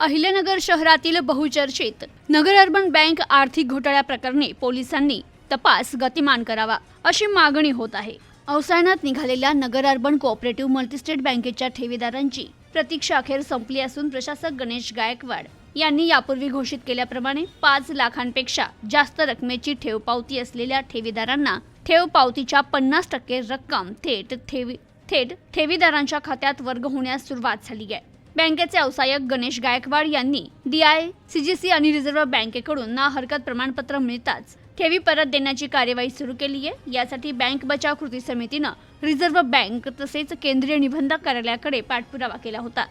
अहिल्यानगर शहरातील बहुचर्चित नगर urban bank आर्थिक घोटाळ्या प्रकरणी पोलिसांनी तपास गतिमान करावा अशी मागणी होत आहे. अवसायनात निघालेल्या नगर अर्बन कोऑपरेटिव्ह मल्टीस्टेट बँकेच्या ठेवीदारांची प्रतीक्षा अखेर संपली असून प्रशासक गणेश गायकवाड यांनी यापूर्वी घोषित केल्याप्रमाणे पाच लाखांपेक्षा जास्त रकमेची ठेव पावती असलेल्या ठेवीदारांना ठेव पावतीच्या पन्नास टक्के रक्कम थेट ठेवी थेट ठेवीदारांच्या खात्यात वर्ग होण्यास सुरुवात झाली आहे. बँकेचे अवसायक गणेश गायकवाड यांनी डीआय सीजीसी आणि रिझर्व्ह बँकेकडून ना हरकत प्रमाणपत्र मिळताच ठेवी परत देण्याची कार्यवाही सुरू केली आहे. यासाठी बँक बचाव कृती समितीनं रिझर्व्ह बँक तसेच केंद्रीय निबंधक कार्यालयाकडे पाठपुरावा केला होता.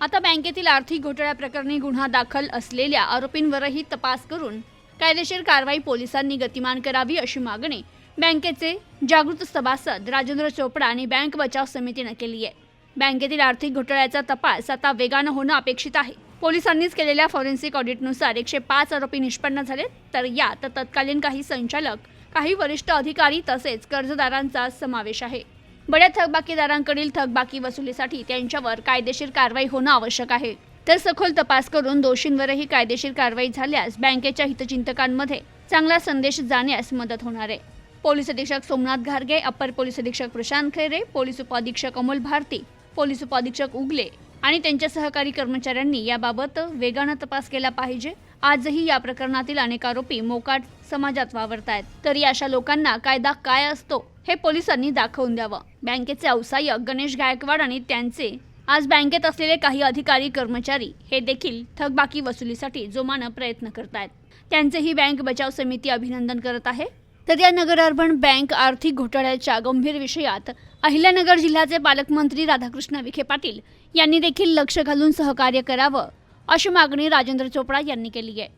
आता बँकेतील आर्थिक घोटाळ्या प्रकरणी गुन्हा दाखल असलेल्या आरोपींवरही तपास करून कायदेशीर कारवाई पोलिसांनी गतिमान करावी अशी मागणी बँकेचे जागृत सभासद राजेंद्र चोपडा आणि बँक बचाव समितीनं केली आहे. बँकेतील आर्थिक घोटाळ्याचा तपास आता वेगानं होणं अपेक्षित आहे. पोलिसांनीच केलेल्या फॉरेन्सिक ऑडिटनुसार एकशे पाच आरोपी निष्पन्न झाले. तर यात तत्कालीन काही संचालक काही वरिष्ठ अधिकारी तसेच कर्जदारांचा समावेश आहे. बड्या थकबाकीदारांकडील थकबाकी वसुलीसाठी त्यांच्यावर कायदेशीर कारवाई होणं आवश्यक आहे. तर सखोल तपास करून दोषींवरही कायदेशीर कारवाई झाल्यास बँकेच्या हितचिंतकांमध्ये चांगला संदेश जाण्यास मदत होणार आहे. पोलीस अधीक्षक सोमनाथ घारगे अप्पर पोलीस अधीक्षक प्रशांत खैरे पोलीस उपाधीक्षक अमोल भारती पोलीस उपाधीक्षक उगले आणि त्यांच्या सहकारी कर्मचाऱ्यांनी याबाबत वेगानं तपास केला पाहिजे. आजही या प्रकरणातील अनेक आरोपी मोकाट समाजात वावरत आहेत. तरी अशा लोकांना कायदा काय असतो हे पोलिसांनी दाखवून द्यावं. बँकेचे अवसायक गणेश गायकवाड आणि त्यांचे आज बँकेत असलेले काही अधिकारी कर्मचारी हे देखील थकबाकी वसुलीसाठी जोमानं प्रयत्न करत आहेत त्यांचेही बँक बचाव समिती अभिनंदन करत आहे. तर या नगर अर्बन बँक आर्थिक घोटाळ्याच्या गंभीर विषयात अहिल्यानगर जिल्ह्याचे पालकमंत्री राधाकृष्ण विखे पाटील यांनी देखील लक्ष घालून सहकार्य करावं अशी मागणी राजेंद्र चोपडा यांनी केली आहे.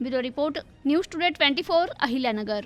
Bureau report news today twenty four Ahilyanagar.